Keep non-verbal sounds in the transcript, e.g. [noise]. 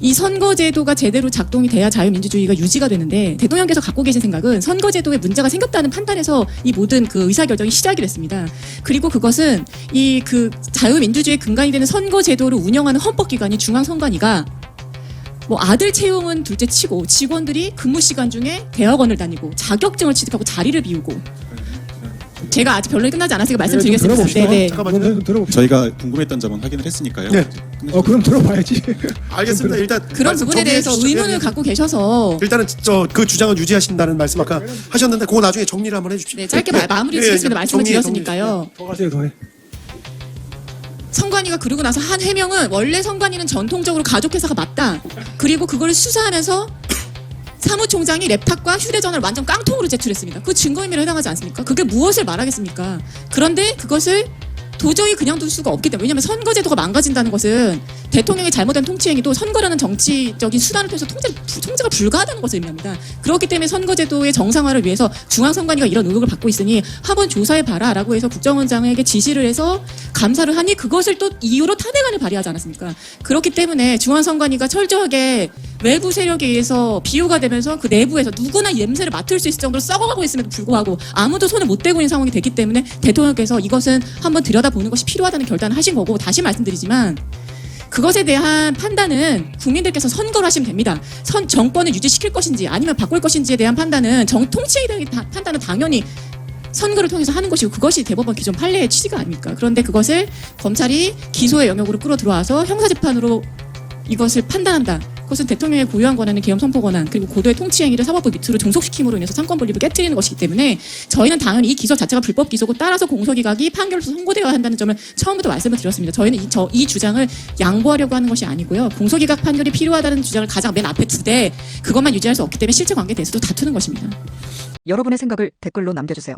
이 선거제도가 제대로 작동이 돼야 자유민주주의가 유지가 되는데 대통령께서 갖고 계신 생각은 선거제도에 문제가 생겼다는 판단에서 이 모든 그 의사결정이 시작이 됐습니다. 그리고 그것은 이 그 자유민주주의의 근간이 되는 선거제도를 운영하는 헌법기관이 중앙선관위가 뭐 아들 채용은 둘째 치고 직원들이 근무 시간 중에 대학원을 다니고 자격증을 취득하고 자리를 비우고 제가 아직 변론이 끝나지 않았으니까 말씀드리겠습니다. 들어봅시다. 네, 네. 잠깐만요. 네, 들어봅시다. 저희가 궁금했던 점은 확인을 했으니까요. 네. 어 그럼 들어봐야지. [laughs] 알겠습니다. 일단 그런 말씀 부분에 정리해 대해서 주시죠. 의문을 네, 네. 갖고 계셔서 일단은 저 그 주장은 유지하신다는 말씀 아까 하셨는데 그거 나중에 정리를 한번 해주십시오. 네, 짧게 마- 마무리 예, 짓겠습니다. 예, 말씀을 드렸으니까요. 더 가세요 더해. 선관위가 그러고 나서 한 해명은 원래 선관위는 전통적으로 가족회사가 맞다. 그리고 그걸 수사하면서 사무총장이 랩탑과 휴대전화를 완전 깡통으로 제출했습니다. 그 증거인멸에 해당하지 않습니까? 그게 무엇을 말하겠습니까? 그런데 그것을 도저히 그냥 둘 수가 없기 때문에 왜냐하면 선거제도가 망가진다는 것은 대통령의 잘못된 통치 행위도 선거라는 정치적인 수단을 통해서 통제, 부- 통제가 불가하다는 것을 의미합니다. 그렇기 때문에 선거제도의 정상화를 위해서 중앙선관위가 이런 의혹을 받고 있으니 한번 조사해 봐라라고 해서 국정원장에게 지시를 해서 감사를 하니 그것을 또 이유로 탄핵안을 발의하지 않았습니까? 그렇기 때문에 중앙선관위가 철저하게 외부 세력에 의해서 비호가 되면서 그 내부에서 누구나 냄새를 맡을 수 있을 정도로 썩어가고 있음에도 불구하고 아무도 손을 못 대고 있는 상황이 됐기 때문에 대통령께서 이것은 한번 들여다보는 것이 필요하다는 결단을 하신 거고 다시 말씀드리지만 그것에 대한 판단은 국민들께서 선거를 하시면 됩니다. 선 정권을 유지시킬 것인지 아니면 바꿀 것인지에 대한 판단은 정 통치에 대한 다- 판단은 당연히 선거를 통해서 하는 것이고 그것이 대법원 기존 판례의 취지가 아닙니까? 그런데 그것을 검찰이 기소의 영역으로 끌어 들어와서 형사재판으로 이것을 판단한다. 그것은 대통령의 고유한 권한은 계엄 선포 권한 그리고 고도의 통치 행위를 사법부 밑으로 종속시킴으로 인해서 상권 분립을 깨뜨리는 것이기 때문에 저희는 당연히 이 기소 자체가 불법 기소고 따라서 공소기각이 판결로서 선고되어야 한다는 점을 처음부터 말씀을 드렸습니다. 저희는 이, 저, 이 주장을 양보하려고 하는 것이 아니고요. 공소기각 판결이 필요하다는 주장을 가장 맨 앞에 두되 그것만 유지할 수 없기 때문에 실체 관계에 대해서도 다투는 것입니다. 여러분의 생각을 댓글로 남겨주세요.